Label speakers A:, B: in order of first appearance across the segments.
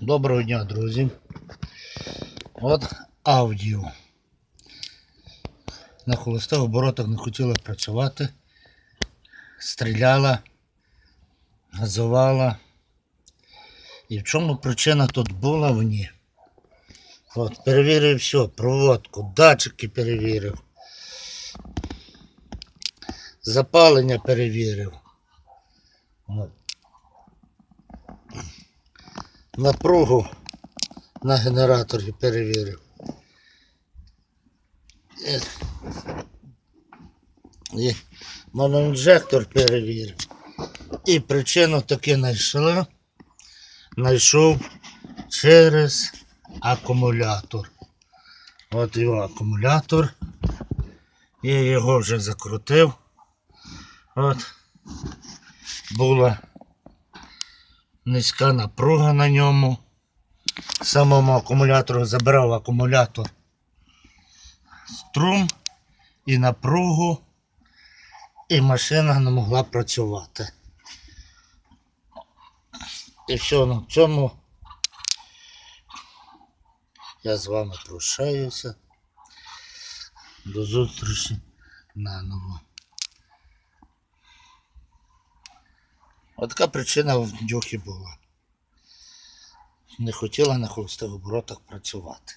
A: Доброго дня, друзі. От аудіо. На холостих оборотах не хотіла працювати. Стріляла, газувала. І в чому причина тут була в ній? От, перевірив все, проводку, датчики перевірив. Запалення перевірив. От. Напругу на генераторі перевірив. І, і моноінжектор перевірив. І причину таки знайшла. Знайшов через акумулятор. От його акумулятор. Я його вже закрутив. От. Була низька напруга на ньому. Самому акумулятору забирав акумулятор струм і напругу, і машина не могла працювати. І все на цьому я з вами прощаюся. До зустрічі наново. От така причина в дюхі була. Не хотіла на холостих оборотах працювати.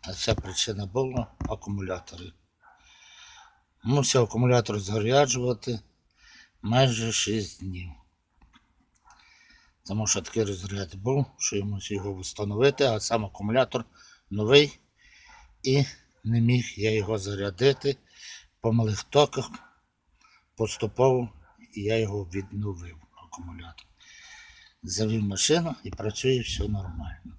A: А ця причина була акумулятори. Мусив акумулятор заряджувати майже 6 днів. Тому що такий розряд був, що я мусив його встановити, а сам акумулятор новий і не міг я його зарядити по малих токах поступово, я його відновив акумулятор. Завів машину і працює все нормально.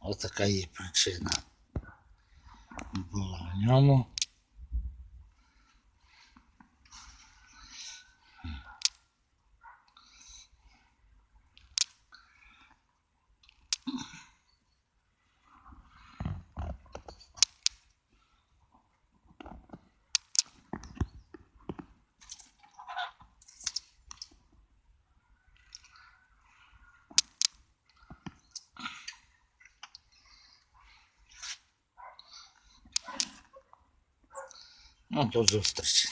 A: Ось така є причина. Була в ньому. Ну, до зустрічі.